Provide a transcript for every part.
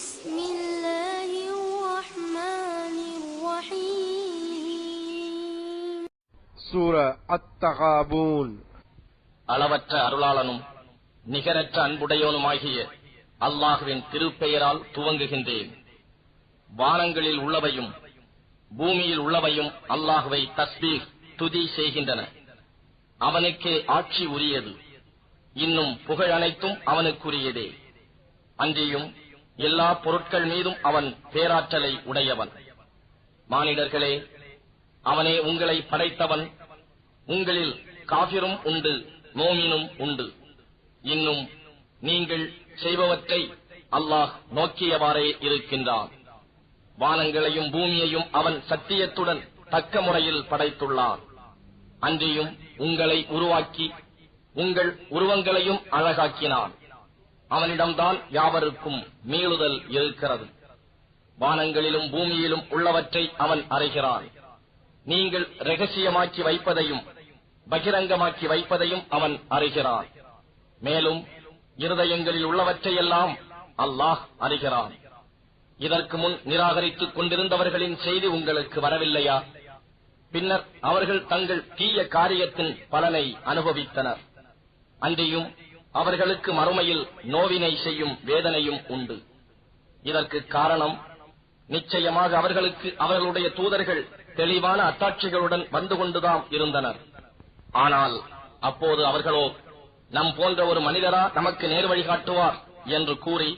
بسم الله الرحمن الرحيم سورة التغابون அளவற்ற அருளாளனும் நிகரற்ற அன்புடையோனுமாகிய அல்லாஹுவின் திருப்பெயரால் துவங்குகின்றேன். வானங்களில் உள்ளவையும் பூமியில் உள்ளவையும் அல்லாஹுவை தஸ்பீக் துதி செய்கின்றன. அவனுக்கே ஆட்சி உரியது. இன்னும் புகழ் அனைத்தும் அவனுக்குரியதே. அன்றியும் எல்லா பொருட்கள் மீதும் அவன் பேராற்றலை உடையவன். மானிடர்களே அவனே உங்களை படைத்தவன். உங்களில் காபிரும் உண்டு மோமினும் உண்டு. இன்னும் நீங்கள் செய்பவற்றை அல்லாஹ் நோக்கியவாறே இருக்கின்றான். வானங்களையும் பூமியையும் அவன் சத்தியத்துடன் தக்க முறையில் படைத்துள்ளான். அன்றியும் உங்களை உருவாக்கி உங்கள் உருவங்களையும் அழகாக்கினான். அவனிடம்தான் யாவருக்கும் மீளுதல் இருக்கிறது. வானங்களிலும் பூமியிலும் உள்ளவற்றை அவன் அறிகிறான். நீங்கள் ரகசியமாக்கி வைப்பதையும் பகிரங்கமாக்கி வைப்பதையும் அவன் அறிகிறான். மேலும் இருதயங்களில் உள்ளவற்றையெல்லாம் அல்லாஹ் அறிகிறான். இதற்கு முன் நிராகரித்துக் கொண்டிருந்தவர்களின் செய்தி உங்களுக்கு வரவில்லையா? பின்னர் அவர்கள் தங்கள் தீய காரியத்தின் பலனை அனுபவித்தனர். அன்றியும் அவர்களுக்கு மறுமையில் நோவினை செய்யும் வேதனையும் உண்டு. இதற்கு காரணம் நிச்சயமாக அவர்களுக்கு அவர்களுடைய தூதர்கள் தெளிவான அத்தாட்சிகளுடன் வந்து கொண்டுதான் இருந்தனர். ஆனால் அப்போது அவர்களோ நம் போன்ற ஒரு மனிதரா நமக்கு நேர் வழிகாட்டுவார் என்று கூறி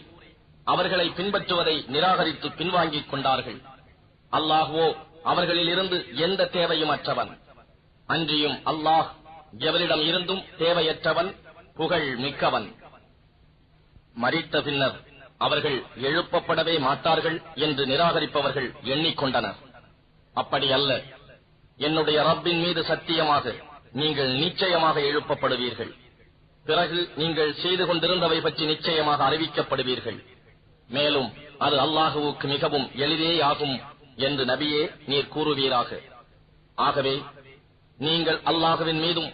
அவர்களை பின்பற்றுவதை நிராகரித்து பின்வாங்கிக் கொண்டார்கள். அல்லாஹுவோ அவர்களில் இருந்து எந்த தேவையும் அற்றவன் அன்றியும் அல்லாஹ் எவரிடம் இருந்தும் தேவையற்றவன் புகழ் மிக்கவன். மறித்த பின்னர் அவர்கள் எழுப்பப்படவே மாட்டார்கள் என்று நிராகரிப்பவர்கள் எண்ணிக்கொண்டனர். அப்படி அல்ல என்னுடைய ரப்பின் மீது சத்தியமாக நீங்கள் நிச்சயமாக எழுப்பப்படுவீர்கள். பிறகு நீங்கள் செய்து கொண்டிருந்தவை பற்றி நிச்சயமாக அறிவிக்கப்படுவீர்கள். மேலும் அது அல்லாஹுவுக்கு மிகவும் எளிதேயாகும் என்று நபியே நீர் கூறுவீராக. ஆகவே நீங்கள் அல்லாஹுவின் மீதும்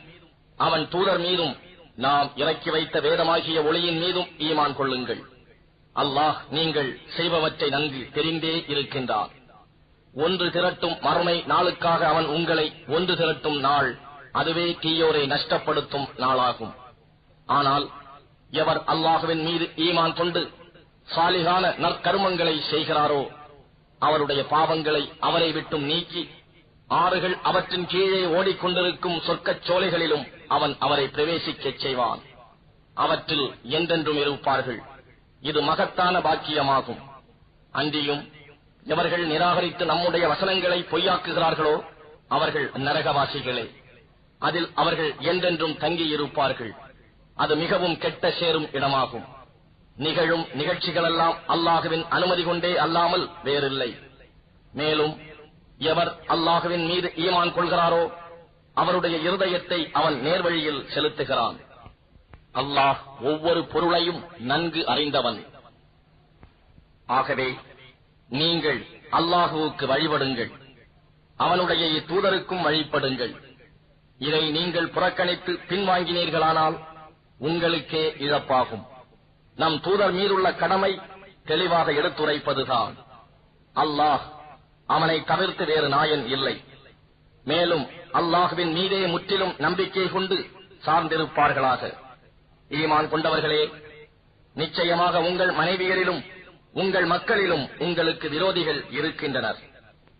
அவன் தூதர் மீதும் நாம் இறக்கி வைத்த வேதமாகிய ஒளியின் மீதும் ஈமான் கொள்ளுங்கள். அல்லாஹ் நீங்கள் செய்பவற்றை நன்கு தெரிந்தே இருக்கின்றார் ஒன்று திரட்டும் மறுமை நாளுக்காக அவன் உங்களை ஒன்று திரட்டும் நாள் அதுவே தீயோரை நஷ்டப்படுத்தும் நாளாகும். ஆனால் எவர் அல்லாஹுவின் மீது ஈமான் கொண்டு சாலிகான நற்கருமங்களை செய்கிறாரோ அவருடைய பாவங்களை அவரை விட்டும் நீக்கி ஆறுகள் அவற்றின் கீழே ஓடிக்கொண்டிருக்கும் சொர்க்கச் சோலைகளிலும் அவன் அவரை பிரவேசிக்கச் செய்வான். அவற்றில் என்றென்றும் இருப்பார்கள். இது மகத்தான பாக்கியமாகும். அன்றியும் எவர்கள் நிராகரித்து நம்முடைய வசனங்களை பொய்யாக்குகிறார்களோ அவர்கள் நரகவாசிகளே. அதில் அவர்கள் என்றென்றும் தங்கியிருப்பார்கள். அது மிகவும் கெட்ட சேரும் இடமாகும். நிகழும் நிகழ்ச்சிகளெல்லாம் அல்லாஹுவின் அனுமதி கொண்டே அல்லாமல் வேறில்லை. மேலும் எவர் அல்லாஹுவின் மீது ஈமான் கொள்கிறாரோ அவருடைய இருதயத்தை அவன் நேர்வழியில் செலுத்துகிறான். அல்லாஹ் ஒவ்வொரு பொருளையும் நன்கு அறிந்தவன். ஆகவே நீங்கள் அல்லாஹுவுக்கு வழிபடுங்கள். அவனுடைய தூதருக்கும் வழிபடுங்கள். இதை நீங்கள் புறக்கணித்து பின்வாங்கினீர்களானால் உங்களுக்கே இழப்பாகும். நம் தூதர் மீதுள்ள கடமை தெளிவாக எடுத்துரைப்பதுதான். அல்லாஹ் அவனை தவிர்த்து வேறு நாயன் இல்லை. மேலும் அல்லாஹுவின் மீதே முற்றிலும் நம்பிக்கை கொண்டு சார்ந்திருப்பார்களாக. ஈமான் கொண்டவர்களே நிச்சயமாக உங்கள் மனைவியரிலும் உங்கள் மக்களிலும் உங்களுக்கு விரோதிகள் இருக்கின்றனர்.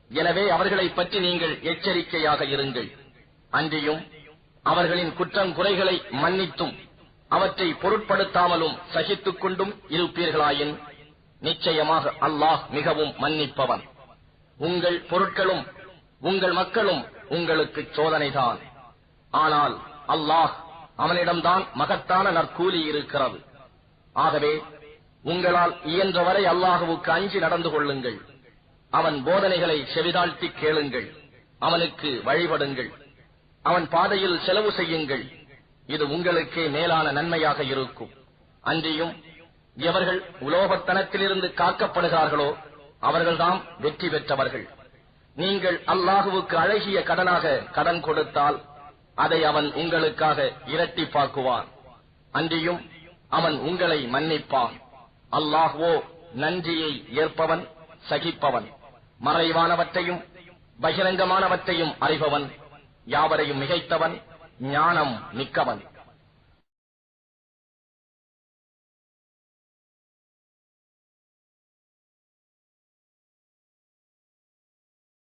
எனவே அவர்களைப் பற்றி நீங்கள் எச்சரிக்கையாக இருங்கள். அன்றியும் அவர்களின் குற்றம் குறைகளை மன்னித்தும் அவற்றை பொருட்படுத்தாமலும் சகித்துக் கொண்டும் இருப்பீர்களாயின் நிச்சயமாக அல்லாஹ் மிகவும் மன்னிப்பவன். உங்கள் பொருட்களும் உங்கள் மக்களும் உங்களுக்கு சோதனைதான். ஆனால் அல்லாஹ் அவனிடம்தான் மகத்தான நற்கூலி இருக்கிறது. ஆகவே உங்களால் இயன்றவரை அல்லாஹுவுக்கு அஞ்சி நடந்து கொள்ளுங்கள். அவன் போதனைகளை செவிதாழ்த்தி கேளுங்கள். அவனுக்கு வழிபடுங்கள். அவன் பாதையில் செலவு செய்யுங்கள். இது உங்களுக்கே மேலான நன்மையாக இருக்கும். அன்றியும் எவர்கள் உலோகத்தனத்திலிருந்து காக்கப்படுகிறார்களோ அவர்கள்தாம் வெற்றி பெற்றவர்கள். நீங்கள் அல்லாஹுவுக்கு அழகிய கடனாக கடன் கொடுத்தால் அதை அவன் உங்களுக்காக இரட்டிப்பாக்குவான் அன்றியும் அவன் உங்களை மன்னிப்பான். அல்லாஹுவோ நன்றியை ஏற்பவன் சகிப்பவன். மறைவானவற்றையும் பகிரங்கமானவற்றையும் அறிபவன். யாவரையும் மிகைத்தவன் ஞானம் மிக்கவன்.